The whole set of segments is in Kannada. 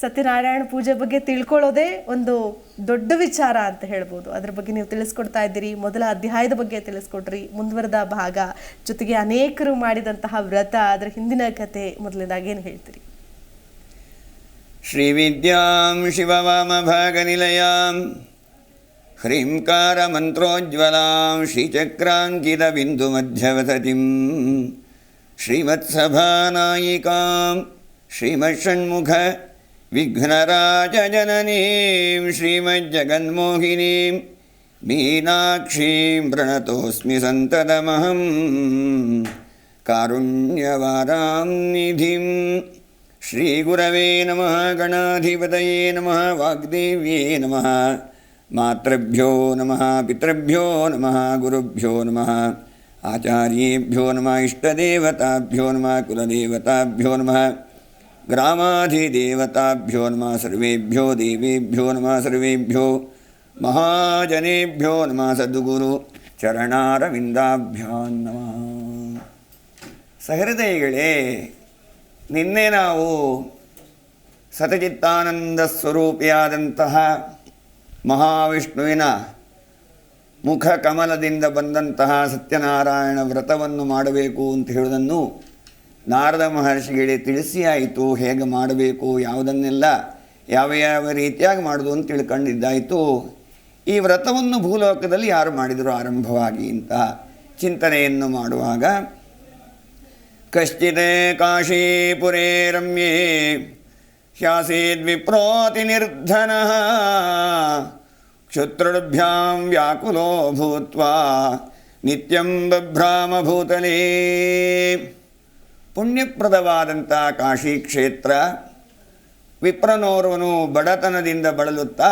ಸತ್ಯನಾರಾಯಣ ಪೂಜೆ ಬಗ್ಗೆ ತಿಳ್ಕೊಳ್ಳೋದೇ ಒಂದು ದೊಡ್ಡ ವಿಚಾರ ಅಂತ ಹೇಳ್ಬೋದು ಅದ್ರ ಬಗ್ಗೆ ನೀವು ತಿಳಿಸ್ಕೊಡ್ತಾ ಇದ್ದೀರಿ ಮೊದಲ ಅಧ್ಯಾಯದ ಬಗ್ಗೆ ತಿಳಿಸ್ಕೊಟ್ರಿ ಮುಂದುವರೆದ ಭಾಗ ಜೊತೆಗೆ ಅನೇಕರು ಮಾಡಿದಂತಹ ವ್ರತ ಅದರ ಹಿಂದಿನ ಕತೆ ಮೊದಲನೇದಾಗಿ ಏನು ಹೇಳ್ತೀರಿ श्रीविद्यां शिववामभागनिलयां ह्रीङ्कारमन्त्रोज्ज्वलां श्रीचक्राङ्कितबिन्दुमध्यवसतिं श्रीमत्सभानायिकां श्रीमत्षण्मुख विघ्नराजजननीं श्रीमज्जगन्मोहिनीं मीनाक्षीं प्रणतोऽस्मि सन्ततमहं कारुण्यवारां निधिं श्रीगुरवे नमः, गणाधिपतये नमः, वाग्देव्ये नमः, मातृभ्यो नमः, पितृभ्यो नमः, गुरुभ्यो नमः, आचार्येभ्यो नमः, इष्टदेवताभ्यो नमः, कुलदेवताभ्यो नमः। ग्रामाधिदेवताभ्यो नमः सर्वेभ्यो देवेभ्यो नमः सर्वेभ्यो महाजनेभ्यो नमः सद्गुरु ಚರಣಾರವಿಂದಾಭ್ಯಾಂ ನಮಃ ಸಹೃದಯಗಳೇ ನಿನ್ನೆ ನಾವು ಸತಚಿತ್ತಾನಂದ ಸ್ವರೂಪಿಯಾದಂತಹ ಮಹಾವಿಷ್ಣುವಿನ ಮುಖ ಕಮಲದಿಂದ ಬಂದಂತಹ ಸತ್ಯನಾರಾಯಣ ವ್ರತವನ್ನು ಮಾಡಬೇಕು ಅಂತ ಹೇಳುವುದನ್ನು ನಾರದ ಮಹರ್ಷಿಗಳಿಗೆ ತಿಳಿಸಿ ಆಯಿತು, ಹೇಗೆ ಮಾಡಬೇಕು, ಯಾವುದನ್ನೆಲ್ಲ, ಯಾವ ಯಾವ ರೀತಿಯಾಗಿ ಮಾಡೋದು ಅಂತ ತಿಳ್ಕೊಂಡಿದ್ದಾಯಿತು. ಈ ವ್ರತವನ್ನು ಭೂಲೋಕದಲ್ಲಿ ಯಾರು ಮಾಡಿದರು ಆರಂಭವಾಗಿ ಅಂತ ಚಿಂತನೆಯನ್ನು ಮಾಡುವಾಗ ಕಶ್ಚಿತ್ ಕಾಶೀಪುರೇ ರಮ್ಯೇ ವಿಪ್ರೋತಿ ನಿರ್ಧನ ಕ್ಷುತ್ರುಭ್ಯಾಂ ವ್ಯಾಕುಲೋ ಭೂತ್ವಾ, ನಿತ್ಯಂ ಬಭ್ರಾಮ ಭೂತಲೇ. ಪುಣ್ಯಪ್ರದವಾದಂಥ ಕಾಶಿ ಕ್ಷೇತ್ರ. ವಿಪ್ರನೋರ್ವನು ಬಡತನದಿಂದ ಬಳಲುತ್ತಾ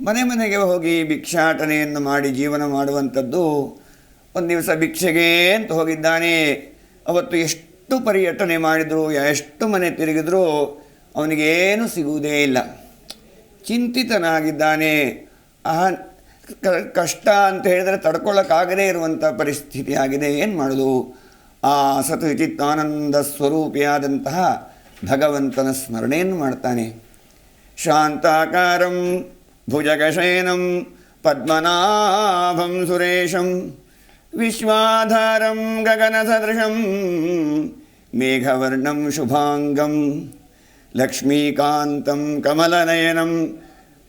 ಮನೆ ಮನೆಗೆ ಹೋಗಿ ಭಿಕ್ಷಾಟನೆಯನ್ನು ಮಾಡಿ ಜೀವನ ಮಾಡುವಂಥದ್ದು ಒಂದು ದಿವಸ ಭಿಕ್ಷೆಗೆ ಅಂತ ಹೋಗಿದ್ದಾನೆ. ಅವತ್ತು ಎಷ್ಟು ಪರ್ಯಟನೆ ಮಾಡಿದರೂ, ಎಷ್ಟು ಮನೆ ತಿರುಗಿದ್ರೂ ಅವನಿಗೇನು ಸಿಗುವುದೇ ಇಲ್ಲ. ಚಿಂತಿತನಾಗಿದ್ದಾನೆ. ಆ ಕಷ್ಟ ಅಂತ ಹೇಳಿದರೆ ತಡ್ಕೊಳ್ಳೋಕ್ಕಾಗದೇ ಇರುವಂಥ ಪರಿಸ್ಥಿತಿ ಆಗಿದೆ ಏನು ಮಾಡೋದು ಸತು ಚಿತ್ತಾನಂದ ಸ್ವರೂಪಿಯಾದಂತಹ ಭಗವಂತನ ಸ್ಮರಣೆಯನ್ನು ಮಾಡ್ತಾನೆ ಶಾಂತಾಕಾರಂ ಭುಜಗಶಯನಂ ಪದ್ಮನಾಭಂ ಸುರೇಶಂ ವಿಶ್ವಾಧಾರಂ ಗಗನಸದೃಶಂ ಮೇಘವರ್ಣಂ ಶುಭಾಂಗಂ ಲಕ್ಷ್ಮೀಕಾಂತಂ ಕಮಲನಯನಂ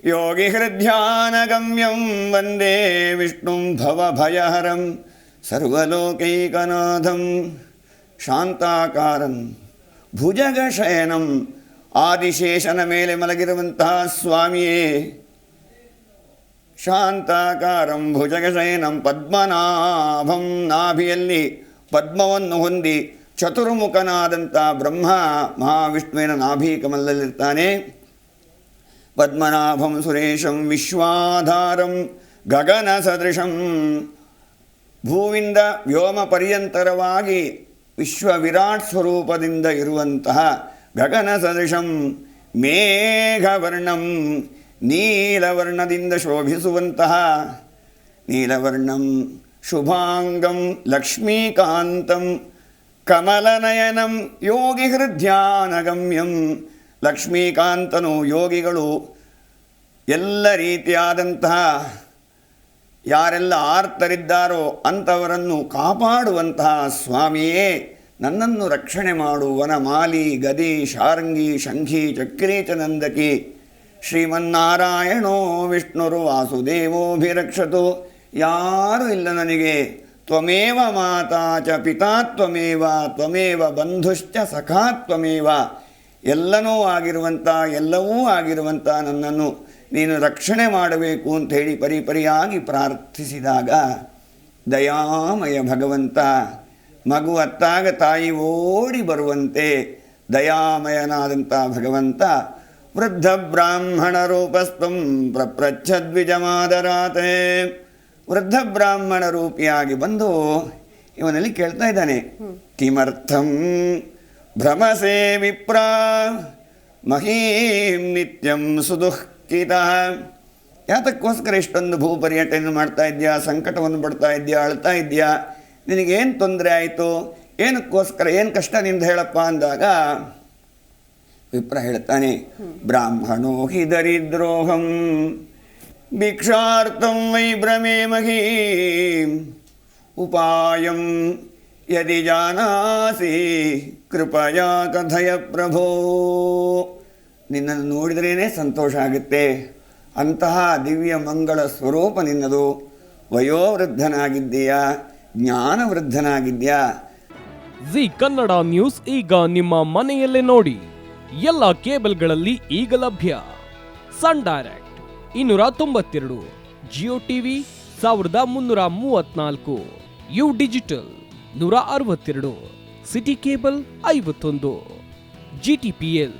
ಯೋಗಿಹೃದ್ಯಾನಗಮ್ಯಂ ವಂದೇ ವಿಷ್ಣುಂ ಭವಭಯಹರಂ ಸರ್ವಲೋಕೈಕನಾಥಂ ಶಾಂತಾಕಾರಂ ಭುಜಗಶಯನಂ ಆದಿಶೇಷನ ಮೇಲೆ ಮಲಗಿರುವಂತಹ ಸ್ವಾಮಿಯೇ ಶಾಂತಾಕಾರಂ ಭುಜಗಶಯನಂ ಪದ್ಮನಾಭಂ ನಾಭಿಯಲ್ಲಿ ಪದ್ಮವನ್ನು ಹೊಂದಿ ಚತುರ್ಮುಖನಾದಂಥ ಬ್ರಹ್ಮ ಮಹಾವಿಷ್ಣುವಿನ ನಾಭಿ ಕಮಲದಲ್ಲಿರ್ತಾನೆ ಪದ್ಮನಾಭಂ ಸುರೇಶಂ ವಿಶ್ವಾಧಾರಂ ಗಗನ ಸದೃಶಂ ಭೂವಿಂದ ವ್ಯೋಮ ಪರ್ಯಂತರವಾಗಿ ವಿಶ್ವ ವಿರಾಟ್ ಸ್ವರೂಪದಿಂದ ಇರುವಂತಹ ಗಗನ ಸದೃಶಂ ಮೇಘವರ್ಣಂ ನೀಲವರ್ಣದಿಂದ ಶೋಭಿಸುವಂತಹ ನೀಲವರ್ಣಂ ಶುಭಾಂಗಂ ಲಕ್ಷ್ಮೀಕಾಂತಂ ಕಮಲನಯನಂ ಯೋಗಿ ಹೃದ್ಯಾನಗಮ್ಯಂ. ಲಕ್ಷ್ಮೀಕಾಂತನು ಯೋಗಿಗಳು ಎಲ್ಲ ರೀತಿಯಾದಂತಹ ಯಾರೆಲ್ಲ ಆರ್ತರಿದ್ದಾರೋ ಅಂಥವರನ್ನು ಕಾಪಾಡುವಂತಹ ಸ್ವಾಮಿಯೇ ನನ್ನನ್ನು ರಕ್ಷಣೆ ಮಾಡು. ವನಮಾಲಿ, ಗದಿ, ಶಾರಂಗಿ, ಶಂಖಿ ಚಕ್ರೀಚನಂದಕಿ ಶ್ರೀಮನ್ನಾರಾಯಣೋ ವಿಷ್ಣುರು ವಾಸುದೇವೋಭಿರಕ್ಷತು. ಯಾರೂ ಇಲ್ಲ ನನಗೆ. ತ್ವಮೇವ ಮಾತಾ ಚ ಪಿತಾ ತ್ವಮೇವ ತ್ವಮೇವ ಬಂಧುಶ್ಚ ಸಖಾ ತ್ವಮೇವ. ಎಲ್ಲನೂ ಆಗಿರುವಂಥ, ಎಲ್ಲವೂ ಆಗಿರುವಂಥ ನನ್ನನ್ನು ನೀನು ರಕ್ಷಣೆ ಮಾಡಬೇಕು ಅಂತ ಹೇಳಿ ಪರಿಪರಿಯಾಗಿ ಪ್ರಾರ್ಥಿಸಿದಾಗ, ದಯಾಮಯ ಭಗವಂತ, ಮಗು ಅತ್ತಾಗ ತಾಯಿ ಓಡಿ ಬರುವಂತೆ ದಯಾಮಯನಾದಂಥ ಭಗವಂತ, ವೃದ್ಧ ಬ್ರಾಹ್ಮಣ ರೂಪಸ್ಥಂ ಪ್ರಪ್ರಚ್ಛದ್ವಿಜಮಾದರಾತೆ ವೃದ್ಧ ಬ್ರಾಹ್ಮಣ ರೂಪಿಯಾಗಿ ಬಂದು ಇವನಲ್ಲಿ ಕೇಳ್ತಾ ಇದ್ದಾನೆ, ಕಿಮರ್ಥಂ ಭ್ರಮಸೇ ವಿಪ್ರ, ಮಹೀಂ ನಿತ್ಯಂ ಸುದುಃಖಿತ ಯಾತಕ್ಕೋಸ್ಕರ ಇಷ್ಟೊಂದು ಭೂ ಮಾಡ್ತಾ ಇದೆಯಾ, ಸಂಕಟವನ್ನು ಪಡ್ತಾ ಇದೆಯಾ, ಅಳ್ತಾ ಇದೆಯಾ? ನಿನಗೇನು ತೊಂದರೆ ಆಯಿತು? ಏನಕ್ಕೋಸ್ಕರ, ಏನು ಕಷ್ಟ ನಿಂದ ಹೇಳಪ್ಪ ಅಂದಾಗ, ವಿಪ್ರ ಹೇಳ್ತಾನೆ, ಬ್ರಾಹ್ಮಣೋ ಹಿ ದರಿದ್ರೋಹಂ, ಭಿಕ್ಷಾರ್ಥಂ ವೈ ಭ್ರಮೇ ಉಪಾಯಂ ಯದಿ ಜಾನಾಸಿ, ಕೃಪಯಾ ಕಥಯ ಪ್ರಭೋ. ನಿನ್ನನ್ನು ನೋಡಿದ್ರೇ ಸಂತೋಷ ಆಗುತ್ತೆ. ಅಂತಹ ದಿವ್ಯ ಮಂಗಳ ಸ್ವರೂಪ ನಿನ್ನದು. ವಯೋವೃದ್ಧನಾಗಿದ್ದೀಯಾ ಜ್ಞಾನವೃದ್ಧನಾಗಿದ್ಯಾ ಜಿ ಕನ್ನಡ ನ್ಯೂಸ್ ಈಗ ನಿಮ್ಮ ಮನೆಯಲ್ಲೇ ನೋಡಿ. ಎಲ್ಲ ಕೇಬಲ್ಗಳಲ್ಲಿ ಈಗ ಲಭ್ಯ. ಸನ್ ಡೈರೆಕ್ಟ್ ಇನ್ನೂರ ತೊಂಬತ್ತೆರಡು, ಜಿಯೋ ಟಿವಿ ಸಾವಿರದ ಮುನ್ನೂರ ಮೂವತ್ನಾಲ್ಕು, ಯು ಡಿಜಿಟಲ್ ನೂರ ಅರವತ್ತೆರಡು, ಸಿಟಿ ಕೇಬಲ್ ಐವತ್ತೊಂದು, ಜಿ ಟಿ ಪಿ ಎಲ್